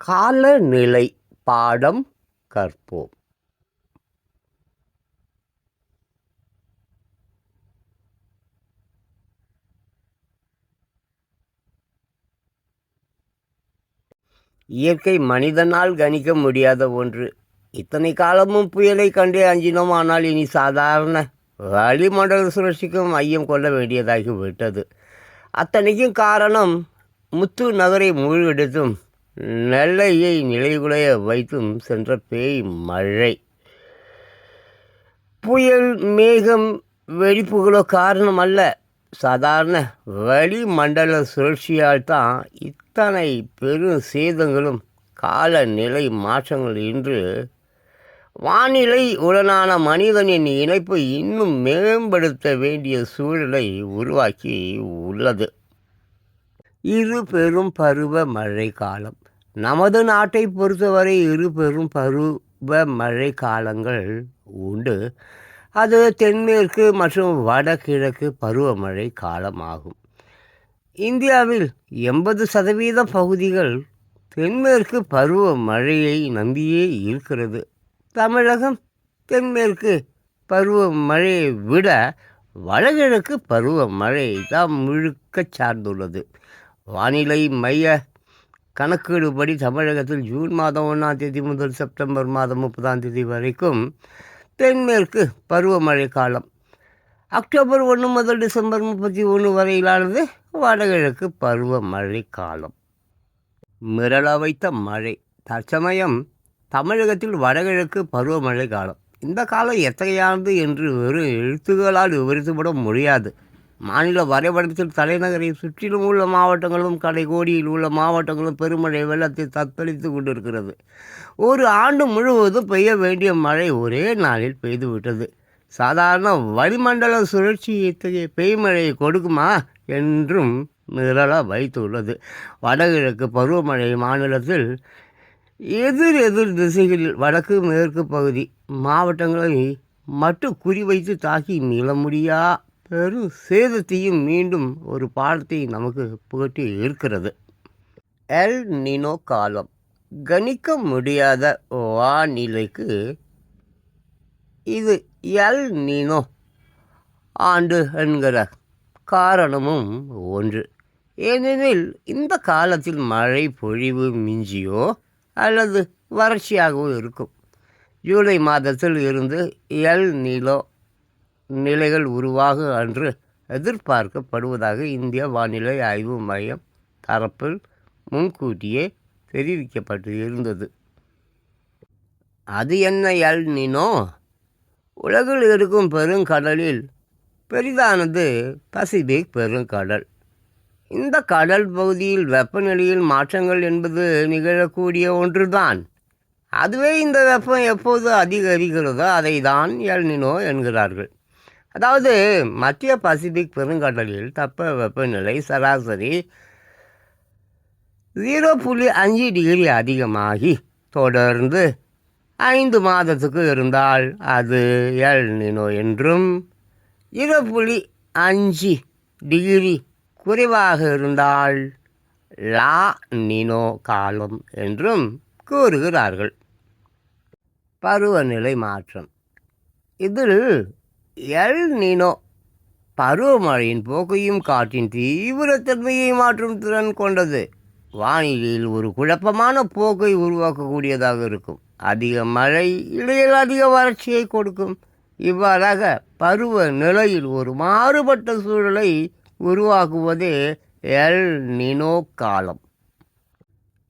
காலநிலை பாடம் கற்போம். இயற்கை மனிதனால் கணிக்க முடியாத ஒன்று. இத்தனை காலமும் புயலை கண்டே அஞ்சினோம். ஆனால் இனி சாதாரண வளிமண்டல சுழற்சிக்கும் ஐயம் கொள்ள வேண்டியதாகி விட்டது அத்தனைக்கும் காரணம் முத்து நகரை மூழ்கெடுத்தும் நெல்லையை நிலைகுலைய வைத்தும் சென்ற பேய் மழை. புயல் மேகம் வெடிப்புகளோ காரணம் அல்ல சாதாரண வளிமண்டல சுழற்சியால் தான் இத்தனை பெரும் சேதங்களும் காலநிலை மாற்றங்கள் இன்று வானிலை உடனான மனிதனின் இணைப்பை இன்னும் மேம்படுத்த வேண்டிய சூழலை உருவாக்கி உள்ளது. இரு பெரும் பருவ மழை காலம். நமது நாட்டை பொறுத்தவரை இரு பெரும் பருவ மழை காலங்கள் உண்டு. அது தென்மேற்கு மற்றும் வடகிழக்கு பருவமழை காலமாகும். இந்தியாவில் எண்பது சதவீத பகுதிகள் தென்மேற்கு பருவ மழையை நம்பியே இருக்கிறது. தமிழகம் தென்மேற்கு பருவ மழையை விட வடகிழக்கு பருவ மழை தான் முழுக்க சார்ந்துள்ளது. வானிலை மைய கணக்கீடுபடி தமிழகத்தில் ஜூன் மாதம் ஒன்றாம் தேதி முதல் செப்டம்பர் மாதம் முப்பதாம் தேதி வரைக்கும் தென்மேற்கு பருவமழை காலம். அக்டோபர் ஒன்று முதல் டிசம்பர் முப்பத்தி ஒன்று வரையிலானது வடகிழக்கு பருவமழை காலம். மிரள வைத்த மழை. தற்சமயம் தமிழகத்தில் வடகிழக்கு பருவமழை காலம். இந்த காலம் எத்தகையானது என்று வெறும் எழுத்துக்களால் விவரித்துவிட முடியாது. மாநில வரைபடத்தில் தலைநகரை சுற்றிலும் உள்ள மாவட்டங்களும் கடைகோடியில் உள்ள மாவட்டங்களும் பெருமழை வெள்ளத்தை தத்தளித்து கொண்டிருக்கிறது. ஒரு ஆண்டு முழுவதும் பெய்ய வேண்டிய மழை ஒரே நாளில் பெய்துவிட்டது. சாதாரண வளிமண்டல சுழற்சி இத்தகைய பெய்மழையை கொடுக்குமா என்றும் நிரலாக வைத்துள்ளது. வடகிழக்கு பருவமழை மாநிலத்தில் எதிர் எதிர் திசைகளில் வடக்கு மேற்கு பகுதி மாவட்டங்களை மட்டும் குறிவைத்து தாக்கி மீள முடியா பெரும் சேதத்தையும் மீண்டும் ஒரு பாடத்தை நமக்கு புகட்டி இருக்கிறது. எல் நினோ காலம் கணிக்க முடியாத வானிலைக்கு இது எல் நினோ ஆண்டு என்கிற காரணமும் ஒன்று. ஏனெனில் இந்த காலத்தில் மழை பொழிவு மிஞ்சியோ அல்லது வறட்சியாகவோ இருக்கும். ஜூலை மாதத்தில் இருந்து எல் நிலோ நிலைகள் உருவாகும் அன்று எதிர்பார்க்கப்படுவதாக இந்திய வானிலை ஆய்வு மையம் தரப்பில் முன்கூட்டியே தெரிவிக்கப்பட்டு இருந்தது. அது என்ன எல் நினோ? உலகில் இருக்கும் பெருங்கடலில் பெரிதானது பசிபிக் பெருங்கடல். இந்த கடல் பகுதியில் வெப்பநிலையில் மாற்றங்கள் என்பது நிகழக்கூடிய ஒன்றுதான். அதுவே இந்த வெப்பம் எப்போது அதிகரிக்கிறதோ அதை தான் எல்னினோ என்கிறார்கள். அதாவது மத்திய பசிபிக் பெருங்கடலில் தப்ப வெப்பநிலை சராசரி ஜீரோ புள்ளி அஞ்சு டிகிரி அதிகமாகி தொடர்ந்து ஐந்து மாதத்துக்கு இருந்தால் அது எல் நினோ என்றும் ஜீரோ புள்ளி அஞ்சு டிகிரி குறைவாக இருந்தால் லா நினோ காலம் என்றும் கூறுகிறார்கள். பருவநிலை மாற்றம். இதில் எல் நினோ. பருவமழையின் போக்கையும் காற்றின் தீவிரத்தன்மையை மாற்றும் திறன் கொண்டது. வானிலையில் ஒரு குழப்பமான போக்கை உருவாக்கக்கூடியதாக இருக்கும். அதிக மழை இடையில் அதிக வறட்சியை கொடுக்கும். இவ்வாறாக பருவ நிலையில் ஒரு மாறுபட்ட சூழலை உருவாக்குவதே எல் நினோ காலம்.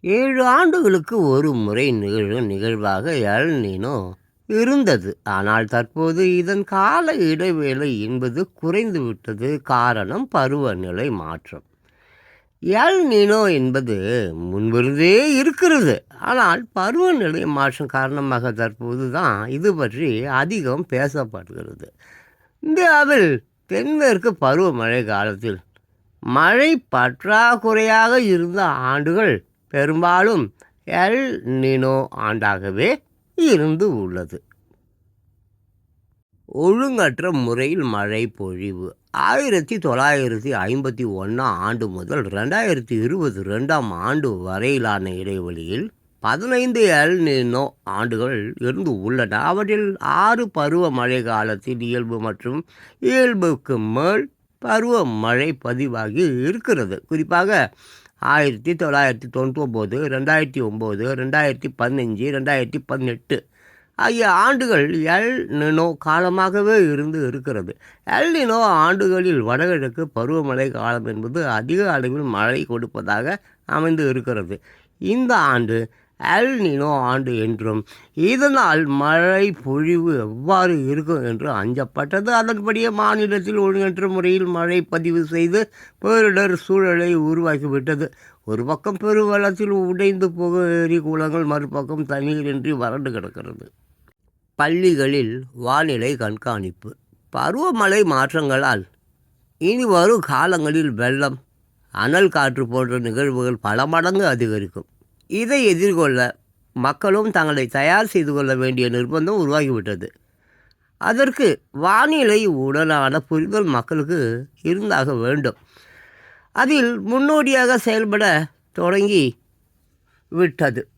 ஏழு ஆண்டுகளுக்கு ஒரு முறை நிகழும் நிகழ்வாக எல் நினோ இருந்தது. ஆனால் தற்போது இதன் கால இடைவேளை என்பது குறைந்துவிட்டது. காரணம் பருவநிலை மாற்றம். எல் நினோ என்பது முன்பிருந்தே இருக்கிறது. ஆனால் பருவநிலை மாற்றம் காரணமாக தற்போது தான் இது பற்றி அதிகம் பேசப்படுகிறது. இந்தியாவில் தென்மேற்கு பருவமழை காலத்தில் மழை பற்றாக்குறையாக இருந்த ஆண்டுகள் பெரும்பாலும் எல் நினோ ஆண்டாகவே இருந்து உள்ளது. ஒழுங்கற்ற முறையில் மழை பொழிவு. ஆயிரத்தி தொள்ளாயிரத்தி ஐம்பத்தி ஒன்றாம் ஆண்டு முதல் ரெண்டாயிரத்தி இருபது ரெண்டாம் ஆண்டு வரையிலான இடைவெளியில் பதினைந்து எல் நினோ ஆண்டுகள் இருந்து உள்ளன. அவற்றில் ஆறு பருவ மழை காலத்தில் இயல்பு மற்றும் இயல்புக்கு மேல் பருவ மழை பதிவாகி இருக்கிறது. குறிப்பாக ஆயிரத்தி தொள்ளாயிரத்தி தொண்ணூற்றி ஒம்பது ரெண்டாயிரத்தி ஒம்பது ரெண்டாயிரத்தி பதினஞ்சு ரெண்டாயிரத்தி பதினெட்டு. ஆகிய ஆண்டுகள் எல் நினோ காலமாகவே இருந்து இருக்கிறது. எல் நினோ ஆண்டுகளில் வடகிழக்கு பருவமழை காலம் என்பது அதிக அளவில் மழை கொடுப்பதாக அமைந்து இருக்கிறது. இந்த ஆண்டு அல் நினோ ஆண்டு என்றும் இதனால் மழை பொழிவு எவ்வாறு இருக்கும் என்று அஞ்சப்பட்டது. அதன்படியே மாநிலத்தில் ஒழுங்கற்ற முறையில் மழை பதிவு செய்து பேரிடர் சூழலை உருவாக்கிவிட்டது. ஒரு பக்கம் பெருவளத்தில் உடைந்து போக எரி குளங்கள் மறுபக்கம் தண்ணீரின்றி வறண்டு கிடக்கிறது. பள்ளிகளில் வானிலை கண்காணிப்பு. பருவமழை மாற்றங்களால் இனி வரும் காலங்களில் வெள்ளம் அனல் காற்று போன்ற நிகழ்வுகள் பல மடங்கு அதிகரிக்கும். இதை எதிர்கொள்ள மக்களும் தங்களை தயார் செய்து கொள்ள வேண்டிய நிர்பந்தம் உருவாகிவிட்டது. அதற்கு வானிலை உடனான புரிதல் மக்களுக்கு இருந்தாக வேண்டும். அதில் முன்னோடியாக செயல்பட தொடங்கி விட்டது.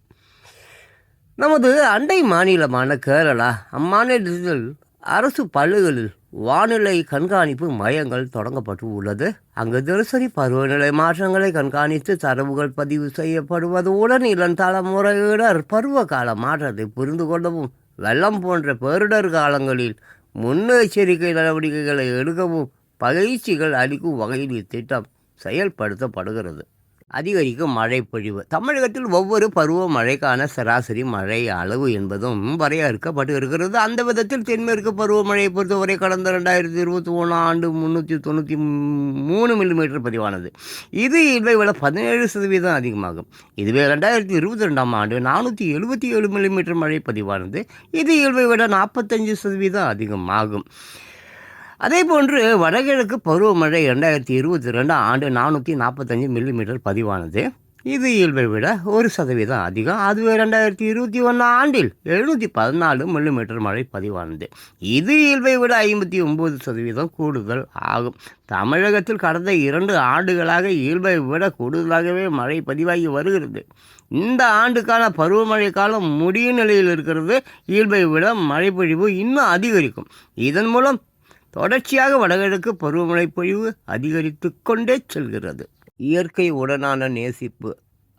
நமது அண்டை மாநிலமான கேரளா அம்மாநிலத்தில் அரசு பள்ளிகளில் வானிலை கண்காணிப்பு மையங்கள் தொடங்கப்பட்டு உள்ளது. அங்கு தினசரி பருவநிலை மாற்றங்களை கண்காணித்து தரவுகள் பதிவு செய்யப்படுவதுடன் இளம் தலைமுறையினர் பருவகால மாற்றத்தை புரிந்து கொள்ளவும் வெள்ளம் போன்ற பேரிடர் காலங்களில் முன்னெச்சரிக்கை நடவடிக்கைகளை எடுக்கவும் பயிற்சிகள் அளிக்கும் வகையில் இத்திட்டம் செயல்படுத்தப்படுகிறது. அதிகரிக்கும் மழை பொழிவு தமிழகத்தில் ஒவ்வொரு பருவ மழைக்கான சராசரி மழை அளவு என்பதும் வரையறுக்கப்பட்டு இருக்கிறது. அந்த விதத்தில் தென்மேற்கு பருவமழையை பொறுத்தவரை கடந்த ரெண்டாயிரத்தி இருபத்தி ஒன்றாம் ஆண்டு முந்நூற்றி தொண்ணூற்றி மூணு மில்லிமீட்டர் பதிவானது. இது இதை விட பதினேழு சதவீதம் அதிகமாகும். இதுவே ரெண்டாயிரத்தி இருபத்தி ரெண்டாம் ஆண்டு நானூற்றி எழுபத்தி ஏழு மில்லிமீட்டர் மழை பதிவானது. இது இயல்பை விட நாற்பத்தஞ்சு சதவீதம் அதிகமாகும். அதே போன்று வடகிழக்கு பருவமழை ரெண்டாயிரத்தி இருபத்தி ரெண்டாம் ஆண்டு நானூற்றி நாற்பத்தஞ்சு மில்லிமீட்டர் பதிவானது. இது இயல்பை விட ஒரு சதவீதம் அதிகம். அதுவே ரெண்டாயிரத்தி இருபத்தி ஒன்றாம் ஆண்டில் எழுநூற்றி பதினாலு மில்லிமீட்டர் மழை பதிவானது. இது இயல்பை விட ஐம்பத்தி ஒம்பது சதவீதம் கூடுதல் ஆகும். தமிழகத்தில் கடந்த இரண்டு ஆண்டுகளாக இயல்பை விட கூடுதலாகவே மழை பதிவாகி வருகிறது. இந்த ஆண்டுக்கான பருவமழை காலம் முடியும் நிலையில் இருக்கிறது. இயல்பை விட மழைப்பொழிவு இன்னும் அதிகரிக்கும். இதன் மூலம் தொடர்ச்சியாக வடகிழக்கு பருவமழை பொழிவு அதிகரித்து கொண்டே செல்கிறது. இயற்கை உடனான நேசிப்பு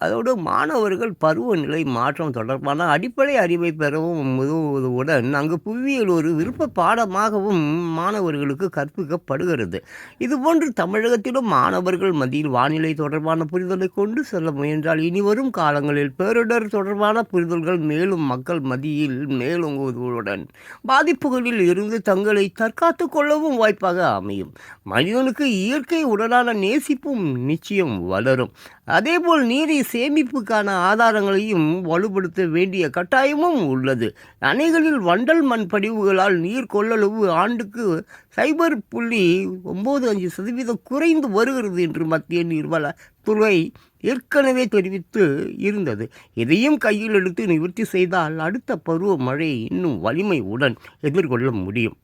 அதோடு மாணவர்கள் பருவநிலை மாற்றம் தொடர்பான அடிப்படை அறிவை பெறவும் உதவுவதுடன் அங்கு புவியியல் ஒரு விருப்ப பாடமாகவும் மாணவர்களுக்கு கற்பிக்கப்படுகிறது. இதுபோன்று தமிழகத்திலும் மாணவர்கள் மத்தியில் வானிலை தொடர்பான புரிதலை கொண்டு செல்ல முயன்றால் இனி வரும் காலங்களில் பேரிடர் தொடர்பான புரிதல்கள் மேலும் மக்கள் மத்தியில் மேலோங்குவதுடன் பாதிப்புகளில் இருந்து தங்களை தற்காத்து கொள்ளவும் வாய்ப்பாக அமையும். மனிதனுக்கு இயற்கை உடனான நேசிப்பும் நிச்சயம் வளரும். அதேபோல் நீரை சேமிப்புக்கான ஆதாரங்களையும் வலுப்படுத்த வேண்டிய கட்டாயமும் உள்ளது. அணைகளில் வண்டல் மண் படிவுகளால் நீர் கொள்ளளவு ஆண்டுக்கு சைபர் புள்ளி ஒம்பது அஞ்சு சதவீதம் குறைந்து வருகிறது என்று மத்திய நீர்வள துறை ஏற்கனவே தெரிவித்து இருந்தது. இதையும் கையில் எடுத்து நிவர்த்தி செய்தால் அடுத்த பருவ மழை இன்னும் வலிமையுடன் எதிர்கொள்ள முடியும்.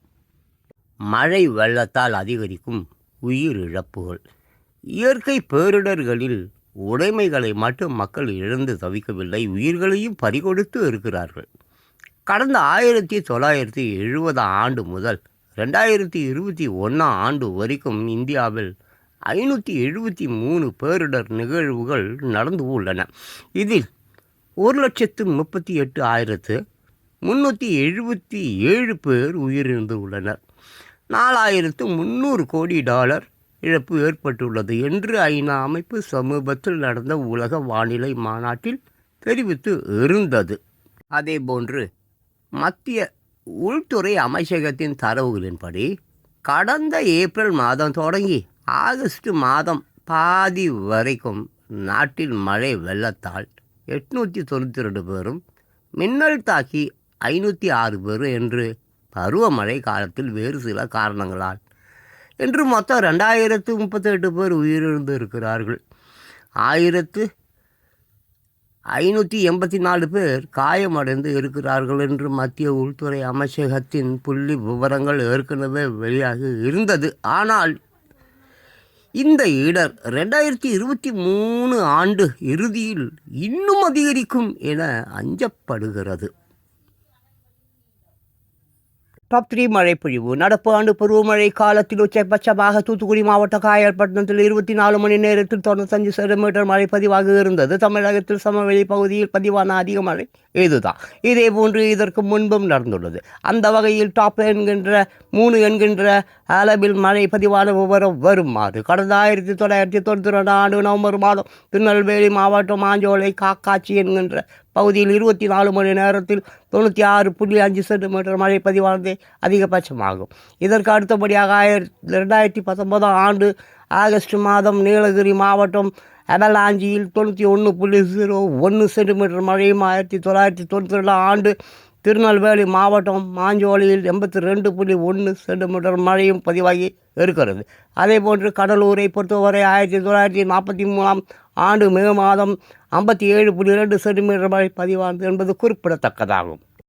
மழை வெள்ளத்தால் அதிகரிக்கும் உயிரிழப்புகள். இயற்கை பேரிடர்களில் உடைமைகளை மட்டும் மக்கள் இழந்து தவிக்கவில்லை. உயிர்களையும் பறிகொடுத்து இருக்கிறார்கள். கடந்த ஆயிரத்தி தொள்ளாயிரத்தி எழுபதாம் ஆண்டு முதல் ரெண்டாயிரத்தி இருபத்தி ஒன்றாம் ஆண்டு வரைக்கும் இந்தியாவில் ஐநூற்றி எழுபத்தி மூணு பேரிடர் நிகழ்வுகள் நடந்து உள்ளன. இதில் ஒரு லட்சத்து முப்பத்தி எட்டு ஆயிரத்து முந்நூற்றி எழுபத்தி ஏழு பேர் உயிரிழந்து உள்ளனர். நாலாயிரத்து முந்நூறு கோடி டாலர் இழப்பு ஏற்பட்டுள்ளது என்று ஐநா அமைப்பு சமீபத்தில் நடந்த உலக வானிலை மாநாட்டில் தெரிவித்து இருந்தது. அதேபோன்று மத்திய உள்துறை அமைச்சகத்தின் தரவுகளின்படி கடந்த ஏப்ரல் மாதம் தொடங்கி ஆகஸ்ட் மாதம் பாதி வரைக்கும் நாட்டில் மழை வெள்ளத்தால் எட்நூற்றி தொண்ணூற்றி ரெண்டு பேரும் மின்னல் தாக்கி ஐநூற்றி ஆறு பேர் என்று பருவமழை காலத்தில் வேறு சில காரணங்களால் என்று மொத்தம் ரெண்டாயிரத்து முப்பத்தெட்டு பேர் உயிரிழந்து இருக்கிறார்கள் ஆயிரத்து ஐநூற்றி எண்பத்தி நாலு பேர் காயமடைந்து இருக்கிறார்கள் என்று மத்திய உள்துறை அமைச்சகத்தின் புள்ளி விவரங்கள் ஏற்கனவே வெளியாகி இருந்தது. ஆனால் இந்த இடர் ரெண்டாயிரத்தி இருபத்தி மூணு ஆண்டு இறுதியில் இன்னும் அதிகரிக்கும் என அஞ்சப்படுகிறது. டாப் த்ரீ மழைப்பொழிவு நடப்பு ஆண்டு பருவமழை காலத்தில் உச்சபட்சமாக தூத்துக்குடி மாவட்ட காயல்பட்டினத்தில் இருபத்தி நாலு மணி நேரத்தில் தொண்ணூத்தஞ்சு சென்டிமீட்டர் மழை பதிவாக இருந்தது. தமிழகத்தில் சமவெளி பகுதியில் பதிவான அதிக மழை இதுதான். இதே போன்று இதற்கு முன்பும் நடந்துள்ளது. அந்த வகையில் டாப் என்கின்ற மூணு என்கின்ற அளவில் மழை பதிவான விவரம் வருமாறு. கடந்த ஆயிரத்தி தொள்ளாயிரத்தி தொண்ணூற்றி ரெண்டு ஆண்டு நவம்பர் மாதம் திருநெல்வேலி மாவட்டம் மாஞ்சோலை காக்காட்சி என்கின்ற பகுதியில் இருபத்தி நாலு மணி நேரத்தில் தொண்ணூற்றி ஆறு புள்ளி அஞ்சு சென்டிமீட்டர் மழை பதிவானதே அதிகபட்சமாகும். இதற்கு அடுத்தபடியாக ஆயிரத்தி ரெண்டாயிரத்தி பத்தொன்பதாம் ஆண்டு ஆகஸ்ட் மாதம் நீலகிரி மாவட்டம் அவலாஞ்சியில் தொண்ணூற்றி ஒன்று புள்ளி ஜீரோ ஒன்று சென்டிமீட்டர் மழையும் ஆயிரத்தி தொள்ளாயிரத்தி தொண்ணூற்றி ரெண்டாம் ஆண்டு திருநெல்வேலி மாவட்டம் மாஞ்சோலியில் எண்பத்தி ரெண்டு புள்ளி ஒன்று சென்டிமீட்டர் மழையும் பதிவாகி இருக்கிறது. அதே போன்று கடலூரை பொறுத்தவரை ஆயிரத்தி தொள்ளாயிரத்தி நாற்பத்தி மூணாம் ஆண்டு மே மாதம் ஐம்பத்தி ஏழு புள்ளி இரண்டு சென்டிமீட்டர் மழை பதிவானது என்பது குறிப்பிடத்தக்கதாகும்.